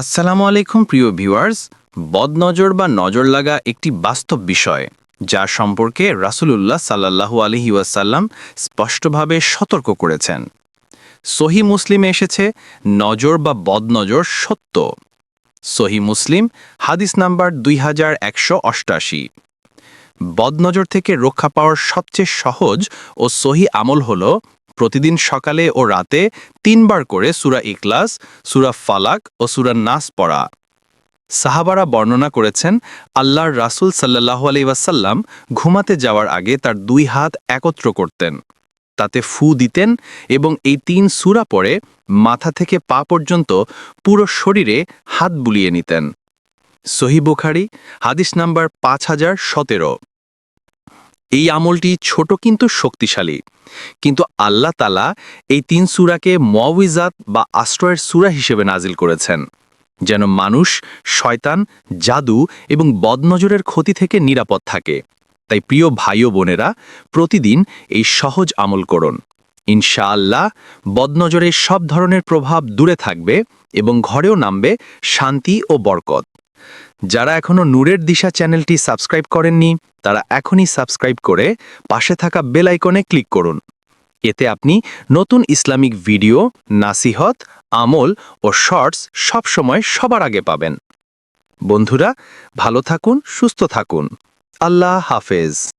আসসালামু আলাইকুম প্রিয় ভিউয়ার্স, বদনজর বা নজর লাগা একটি বাস্তব বিষয় যা সম্পর্কে রাসূলুল্লাহ সাল্লাল্লাহু আলহি ওয়াসাল্লাম স্পষ্টভাবে সতর্ক করেছেন। সহি মুসলিমে এসেছে, নজর বা বদনজর সত্য। সহি মুসলিম, হাদিস নাম্বার দুই হাজার একশো অষ্টাশি। বদনজর থেকে রক্ষা পাওয়ার সবচেয়ে সহজ ও সহি আমল হল প্রতিদিন সকালে ও রাতে তিনবার করে সুরা ইকলাস সুরা ফালাক ও সুরা নাস পড়া। সাহাবারা বর্ণনা করেছেন, আল্লাহর রাসূল সাল্লাহ আলি ওয়াসাল্লাম ঘুমাতে যাওয়ার আগে তার দুই হাত একত্র করতেন। তাতে ফু দিতেন এবং এই তিন সুরা পরে মাথা থেকে পা পর্যন্ত পুরো শরীরে হাত বুলিয়ে নিতেন। সহি বুখারি, হাদিস নাম্বার পাঁচ হাজার সতেরো। এই আমলটি ছোট কিন্তু শক্তিশালী। কিন্তু আল্লাহ তালা এই তিন সুরাকে মওয়িজাত বা আশ্রয়ের সুরা হিসেবে নাজিল করেছেন, যেন মানুষ, শয়তান, জাদু এবং বদনজরের ক্ষতি থেকে নিরাপদ থাকে। তাই প্রিয় ভাই ও বোনেরা, প্রতিদিন এই সহজ আমল করুন। ইনশাআল্লাহ বদনজরের সব ধরনের প্রভাব দূরে থাকবে এবং ঘরেও নামবে শান্তি ও বরকত। যারা এখনও নূরের দিশা চ্যানেলটি সাবস্ক্রাইব করেননি, তারা এখনই সাবস্ক্রাইব করে পাশে থাকা বেল আইকনে ক্লিক করুন। এতে আপনি নতুন ইসলামিক ভিডিও, নাসিহত, আমল ও শর্টস সবসময় সবার আগে পাবেন। বন্ধুরা, ভালো থাকুন, সুস্থ থাকুন। আল্লাহ হাফেজ।